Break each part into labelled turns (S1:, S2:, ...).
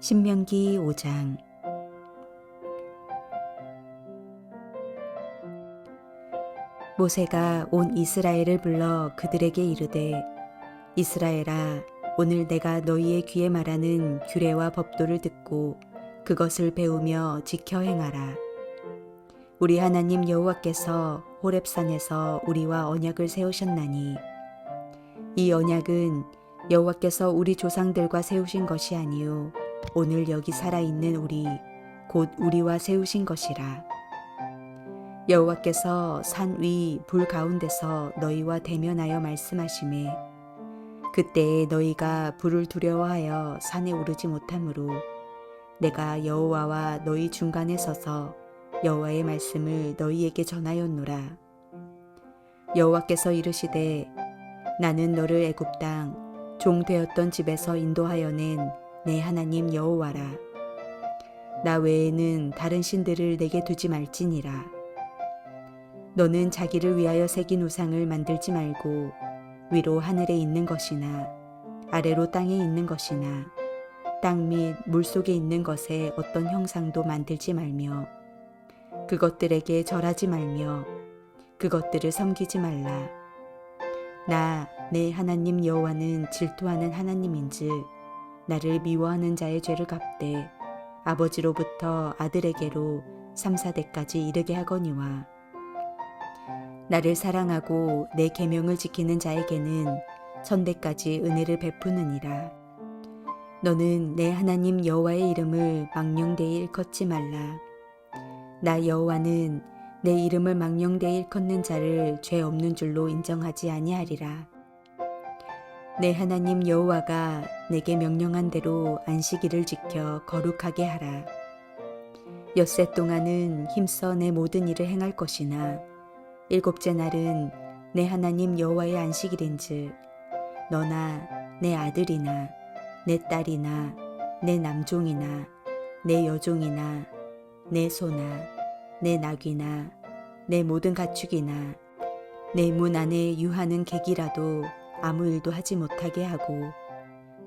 S1: 신명기 5장. 모세가 온 이스라엘을 불러 그들에게 이르되 이스라엘아 오늘 내가 너희의 귀에 말하는 규례와 법도를 듣고 그것을 배우며 지켜 행하라. 우리 하나님 여호와께서 호렙산에서 우리와 언약을 세우셨나니 이 언약은 여호와께서 우리 조상들과 세우신 것이 아니요 오늘 여기 살아있는 우리 곧 우리와 세우신 것이라. 여호와께서 산 위 불 가운데서 너희와 대면하여 말씀하심에 그때에 너희가 불을 두려워하여 산에 오르지 못하므로 내가 여호와와 너희 중간에 서서 여호와의 말씀을 너희에게 전하였노라. 여호와께서 이르시되 나는 너를 애굽 땅 종 되었던 집에서 인도하여 낸 내 하나님 여호와라. 나 외에는 다른 신들을 내게 두지 말지니라. 너는 자기를 위하여 새긴 우상을 만들지 말고 위로 하늘에 있는 것이나 아래로 땅에 있는 것이나 땅 및 물 속에 있는 것에 어떤 형상도 만들지 말며 그것들에게 절하지 말며 그것들을 섬기지 말라. 나 내 하나님 여호와는 질투하는 하나님인즉 나를 미워하는 자의 죄를 갚되 아버지로부터 아들에게로 3, 4대까지 이르게 하거니와 나를 사랑하고 내 계명을 지키는 자에게는 천대까지 은혜를 베푸느니라. 너는 내 하나님 여호와의 이름을 망령되이 일컫지 말라. 나 여호와는 내 이름을 망령되이 일컫는 자를 죄 없는 줄로 인정하지 아니하리라 내 하나님 여호와가 내게 명령한 대로 안식일을 지켜 거룩하게 하라. 엿새 동안은 힘써 내 모든 일을 행할 것이나 일곱째 날은 내 하나님 여호와의 안식일인즉 너나 내 아들이나 내 딸이나 내 남종이나 내 여종이나 내 소나 내 낙이나 내 모든 가축이나 내 문 안에 유하는 객이라도 아무 일도 하지 못하게 하고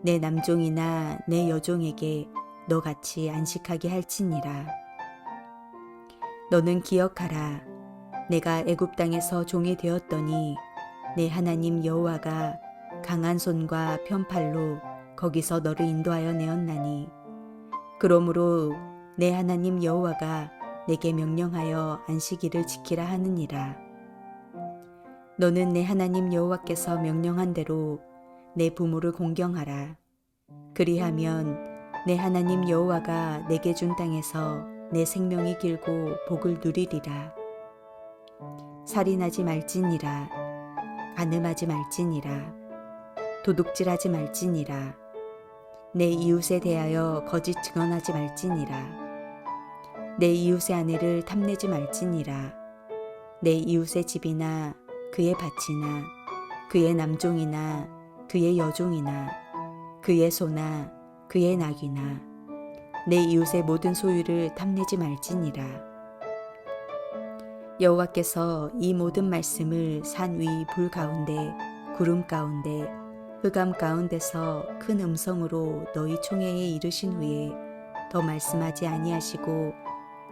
S1: 내 남종이나 내 여종에게 너같이 안식하게 할지니라. 너는 기억하라. 내가 애굽 땅에서 종이 되었더니 내 하나님 여호와가 강한 손과 편팔로 거기서 너를 인도하여 내었나니 그러므로 내 하나님 여호와가 내게 명령하여 안식일을 지키라 하느니라. 너는 내 하나님 여호와께서 명령한 대로 내 부모를 공경하라. 그리하면 내 하나님 여호와가 내게 준 땅에서 내 생명이 길고 복을 누리리라. 살인하지 말지니라. 간음하지 말지니라. 도둑질하지 말지니라. 내 이웃에 대하여 거짓 증언하지 말지니라. 내 이웃의 아내를 탐내지 말지니라. 내 이웃의 집이나 그의 밭이나 그의 남종이나 그의 여종이나 그의 소나 그의 낙이나 내 이웃의 모든 소유를 탐내지 말지니라. 여호와께서 이 모든 말씀을 산 위 불 가운데 구름 가운데 흑암 가운데서 큰 음성으로 너희 총회에 이르신 후에 더 말씀하지 아니하시고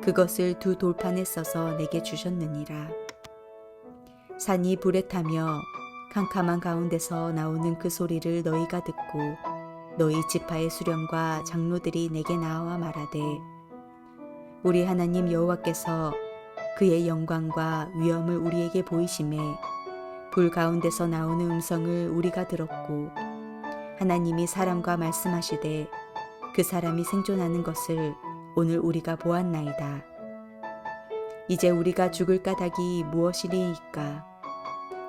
S1: 그것을 두 돌판에 써서 내게 주셨느니라. 산이 불에 타며 캄캄한 가운데서 나오는 그 소리를 너희가 듣고 너희 지파의 수령과 장로들이 내게 나와 말하되 우리 하나님 여호와께서 그의 영광과 위엄을 우리에게 보이심에 불 가운데서 나오는 음성을 우리가 들었고 하나님이 사람과 말씀하시되 그 사람이 생존하는 것을 오늘 우리가 보았나이다. 이제 우리가 죽을 까닭이 무엇이리이까?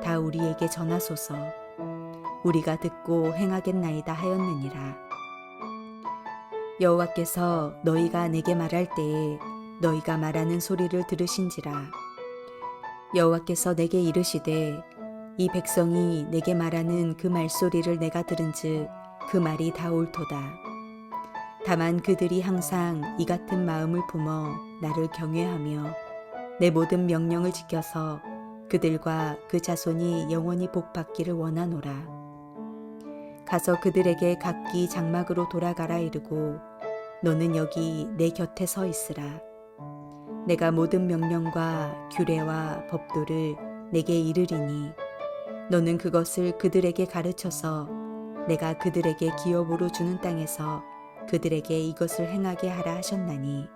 S1: 다 우리에게 전하소서. 우리가 듣고 행하겠나이다 하였느니라. 여호와께서 너희가 내게 말할 때에 너희가 말하는 소리를 들으신지라. 여호와께서 내게 이르시되 이 백성이 내게 말하는 그 말소리를 내가 들은즉 그 말이 다 옳도다. 다만 그들이 항상 이 같은 마음을 품어 나를 경외하며 내 모든 명령을 지켜서 그들과 그 자손이 영원히 복받기를 원하노라. 가서 그들에게 각기 장막으로 돌아가라 이르고 너는 여기 내 곁에 서 있으라. 내가 모든 명령과 규례와 법도를 내게 이르리니 너는 그것을 그들에게 가르쳐서 내가 그들에게 기업으로 주는 땅에서 그들에게 이것을 행하게 하라 하셨나니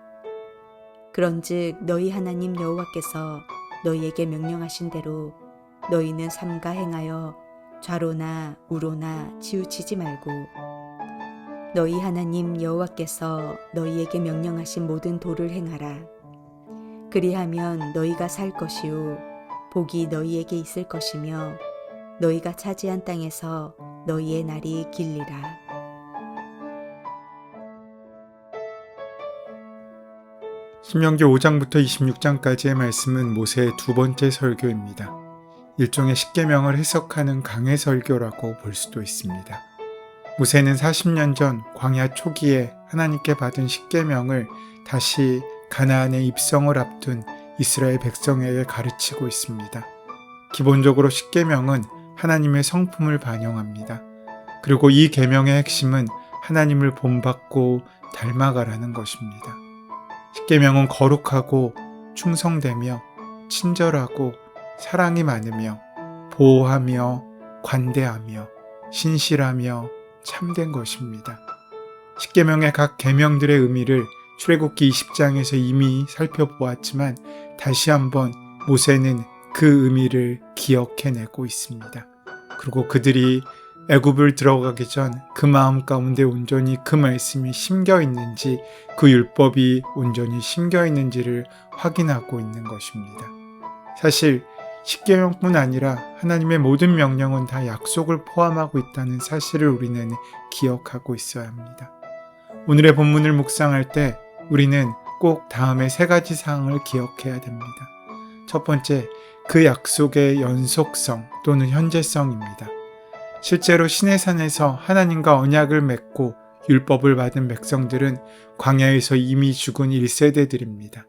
S1: 그런즉 너희 하나님 여호와께서 너희에게 명령하신 대로 너희는 삼가 행하여 좌로나 우로나 치우치지 말고 너희 하나님 여호와께서 너희에게 명령하신 모든 도를 행하라. 그리하면 너희가 살 것이요 복이 너희에게 있을 것이며 너희가 차지한 땅에서 너희의 날이 길리라
S2: 신명기 5장부터 26장까지의 말씀은 모세의 두 번째 설교입니다. 일종의 십계명을 해석하는 강해 설교라고 볼 수도 있습니다. 모세는 40년 전 광야 초기에 하나님께 받은 십계명을 다시 가나안에 입성을 앞둔 이스라엘 백성에게 가르치고 있습니다. 기본적으로 십계명은 하나님의 성품을 반영합니다. 그리고 이 계명의 핵심은 하나님을 본받고 닮아가라는 것입니다. 십계명은 거룩하고 충성되며 친절하고 사랑이 많으며 보호하며 관대하며 신실하며 참된 것입니다. 십계명의 각 계명들의 의미를 출애굽기 20장에서 이미 살펴보았지만 다시 한번 모세는 그 의미를 기억해내고 있습니다. 그리고 그들이 애굽을 들어가기 전 그 마음 가운데 온전히 그 말씀이 심겨 있는지 그 율법이 온전히 심겨 있는지를 확인하고 있는 것입니다. 사실 십계명뿐 아니라 하나님의 모든 명령은 다 약속을 포함하고 있다는 사실을 우리는 기억하고 있어야 합니다. 오늘의 본문을 묵상할 때 우리는 꼭 다음의 세 가지 사항을 기억해야 됩니다. 첫 번째, 그 약속의 연속성 또는 현재성입니다. 실제로 시내산에서 하나님과 언약을 맺고 율법을 받은 백성들은 광야에서 이미 죽은 1세대들입니다.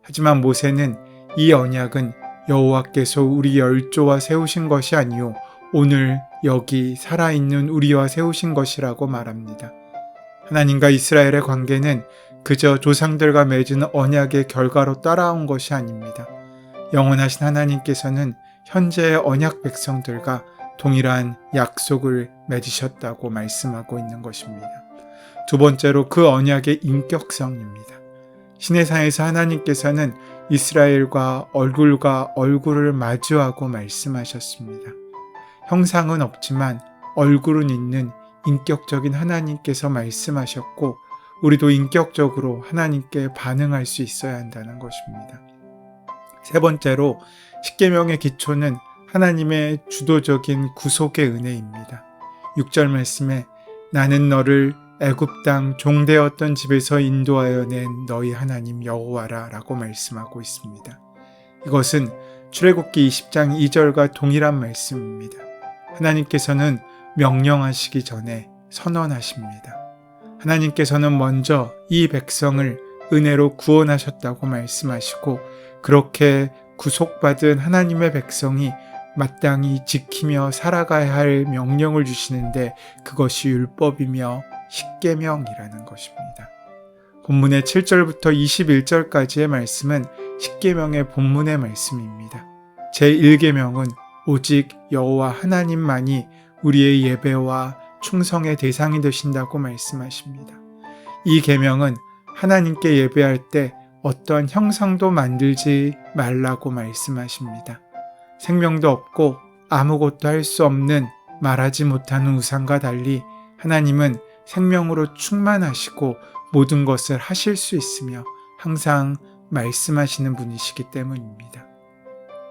S2: 하지만 모세는 이 언약은 여호와께서 우리 열조와 세우신 것이 아니요 오늘 여기 살아있는 우리와 세우신 것이라고 말합니다. 하나님과 이스라엘의 관계는 그저 조상들과 맺은 언약의 결과로 따라온 것이 아닙니다. 영원하신 하나님께서는 현재의 언약 백성들과 동일한 약속을 맺으셨다고 말씀하고 있는 것입니다. 두 번째로 그 언약의 인격성입니다. 시내산에서 하나님께서는 이스라엘과 얼굴과 얼굴을 마주하고 말씀하셨습니다. 형상은 없지만 얼굴은 있는 인격적인 하나님께서 말씀하셨고 우리도 인격적으로 하나님께 반응할 수 있어야 한다는 것입니다. 세 번째로 십계명의 기초는 하나님의 주도적인 구속의 은혜입니다. 6절 말씀에 나는 너를 애굽 땅 종되었던 집에서 인도하여 낸 너희 하나님 여호와라 라고 말씀하고 있습니다. 이것은 출애굽기 20장 2절과 동일한 말씀입니다. 하나님께서는 명령하시기 전에 선언하십니다. 하나님께서는 먼저 이 백성을 은혜로 구원하셨다고 말씀하시고 그렇게 구속받은 하나님의 백성이 마땅히 지키며 살아가야 할 명령을 주시는데 그것이 율법이며 십계명이라는 것입니다. 본문의 7절부터 21절까지의 말씀은 십계명의 본문의 말씀입니다. 제1계명은 오직 여호와 하나님만이 우리의 예배와 충성의 대상이 되신다고 말씀하십니다. 이 계명은 하나님께 예배할 때 어떠한 형상도 만들지 말라고 말씀하십니다. 생명도 없고 아무것도 할 수 없는 말하지 못하는 우상과 달리 하나님은 생명으로 충만하시고 모든 것을 하실 수 있으며 항상 말씀하시는 분이시기 때문입니다.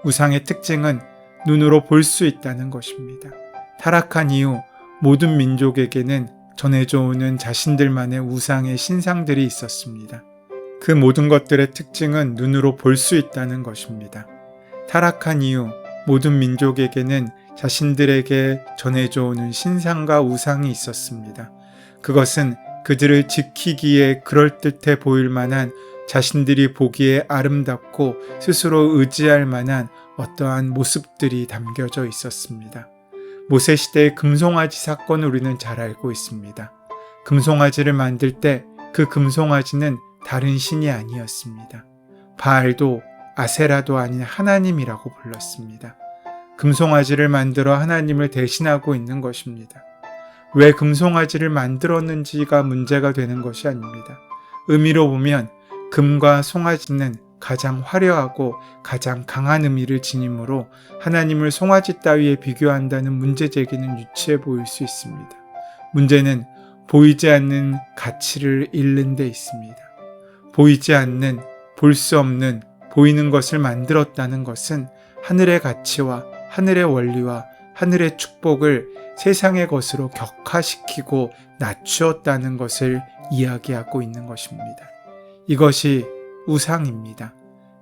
S2: 우상의 특징은 눈으로 볼 수 있다는 것입니다. 타락한 이후 모든 민족에게는 전해져 오는 자신들만의 우상의 신상들이 있었습니다. 그 모든 것들의 특징은 눈으로 볼 수 있다는 것입니다. 타락한 이후 모든 민족에게는 자신들에게 전해져 오는 신상과 우상이 있었습니다. 그것은 그들을 지키기에 그럴듯해 보일 만한 자신들이 보기에 아름답고 스스로 의지할 만한 어떠한 모습들이 담겨져 있었습니다. 모세 시대의 금송아지 사건을 우리는 잘 알고 있습니다. 금송아지를 만들 때 그 금송아지는 다른 신이 아니었습니다. 바알도 아세라도 아닌 하나님이라고 불렀습니다. 금송아지를 만들어 하나님을 대신하고 있는 것입니다. 왜 금송아지를 만들었는지가 문제가 되는 것이 아닙니다. 의미로 보면 금과 송아지는 가장 화려하고 가장 강한 의미를 지니므로 하나님을 송아지 따위에 비교한다는 문제 제기는 유치해 보일 수 있습니다. 문제는 보이지 않는 가치를 잃는 데 있습니다. 보이지 않는, 볼 수 없는, 보이는 것을 만들었다는 것은 하늘의 가치와 하늘의 원리와 하늘의 축복을 세상의 것으로 격화시키고 낮추었다는 것을 이야기하고 있는 것입니다. 이것이 우상입니다.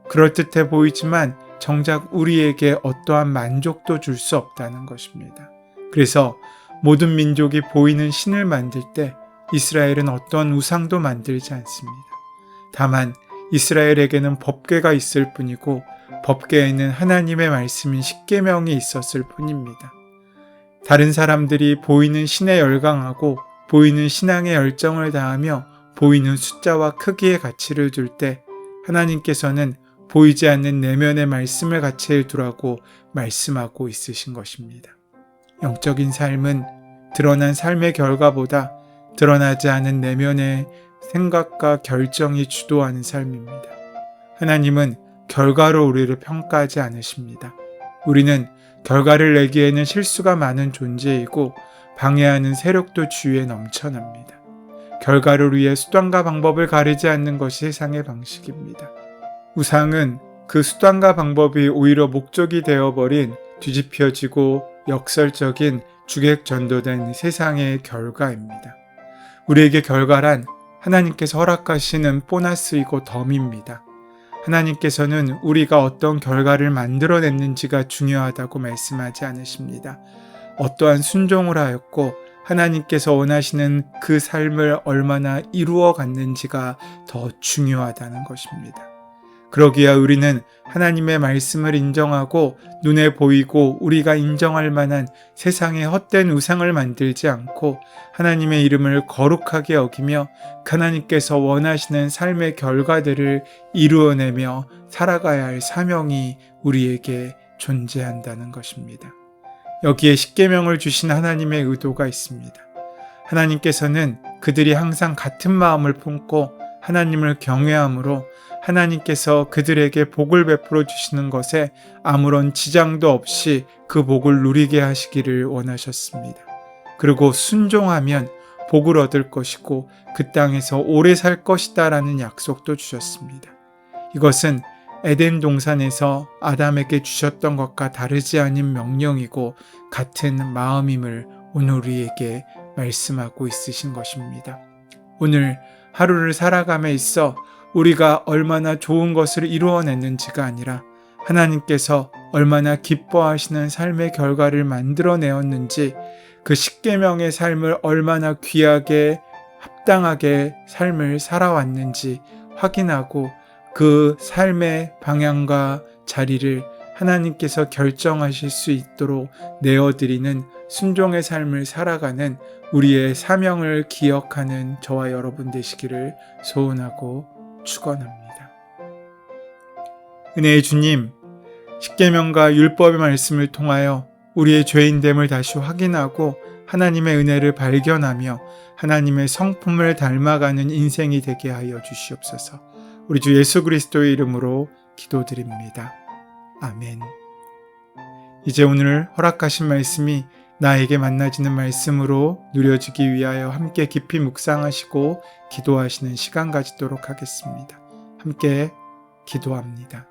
S2: 그럴듯해 보이지만 정작 우리에게 어떠한 만족도 줄 수 없다는 것입니다. 그래서 모든 민족이 보이는 신을 만들 때 이스라엘은 어떤 우상도 만들지 않습니다. 다만 이스라엘에게는 법궤가 있을 뿐이고 법궤에는 하나님의 말씀인 십계명이 있었을 뿐입니다. 다른 사람들이 보이는 신에 열광하고 보이는 신앙의 열정을 다하며 보이는 숫자와 크기의 가치를 둘 때 하나님께서는 보이지 않는 내면의 말씀을 가치에 두라고 말씀하고 있으신 것입니다. 영적인 삶은 드러난 삶의 결과보다 드러나지 않은 내면의 생각과 결정이 주도하는 삶입니다. 하나님은 결과로 우리를 평가하지 않으십니다. 우리는 결과를 내기에는 실수가 많은 존재이고 방해하는 세력도 주위에 넘쳐납니다. 결과를 위해 수단과 방법을 가리지 않는 것이 세상의 방식입니다. 우상은 그 수단과 방법이 오히려 목적이 되어버린 뒤집혀지고 역설적인 주객 전도된 세상의 결과입니다. 우리에게 결과란 하나님께서 허락하시는 보너스이고 덤입니다. 하나님께서는 우리가 어떤 결과를 만들어냈는지가 중요하다고 말씀하지 않으십니다. 어떠한 순종을 하였고 하나님께서 원하시는 그 삶을 얼마나 이루어 갔는지가 더 중요하다는 것입니다. 그러기야 우리는 하나님의 말씀을 인정하고 눈에 보이고 우리가 인정할 만한 세상의 헛된 우상을 만들지 않고 하나님의 이름을 거룩하게 여기며 하나님께서 원하시는 삶의 결과들을 이루어내며 살아가야 할 사명이 우리에게 존재한다는 것입니다. 여기에 십계명을 주신 하나님의 의도가 있습니다. 하나님께서는 그들이 항상 같은 마음을 품고 하나님을 경외함으로 하나님께서 그들에게 복을 베풀어 주시는 것에 아무런 지장도 없이 그 복을 누리게 하시기를 원하셨습니다. 그리고 순종하면 복을 얻을 것이고 그 땅에서 오래 살 것이다 라는 약속도 주셨습니다. 이것은 에덴 동산에서 아담에게 주셨던 것과 다르지 않은 명령이고 같은 마음임을 오늘 우리에게 말씀하고 있으신 것입니다. 오늘 하루를 살아감에 있어 우리가 얼마나 좋은 것을 이루어냈는지가 아니라 하나님께서 얼마나 기뻐하시는 삶의 결과를 만들어내었는지 그 십계명의 삶을 얼마나 귀하게 합당하게 삶을 살아왔는지 확인하고 그 삶의 방향과 자리를 하나님께서 결정하실 수 있도록 내어드리는 순종의 삶을 살아가는 우리의 사명을 기억하는 저와 여러분 되시기를 소원하고 축원합니다. 은혜의 주님, 십계명과 율법의 말씀을 통하여 우리의 죄인됨을 다시 확인하고 하나님의 은혜를 발견하며 하나님의 성품을 닮아가는 인생이 되게 하여 주시옵소서. 우리 주 예수 그리스도의 이름으로 기도드립니다. 아멘. 이제 오늘 허락하신 말씀이 나에게 만나지는 말씀으로 누려지기 위하여 함께 깊이 묵상하시고 기도하시는 시간 가지도록 하겠습니다. 함께 기도합니다.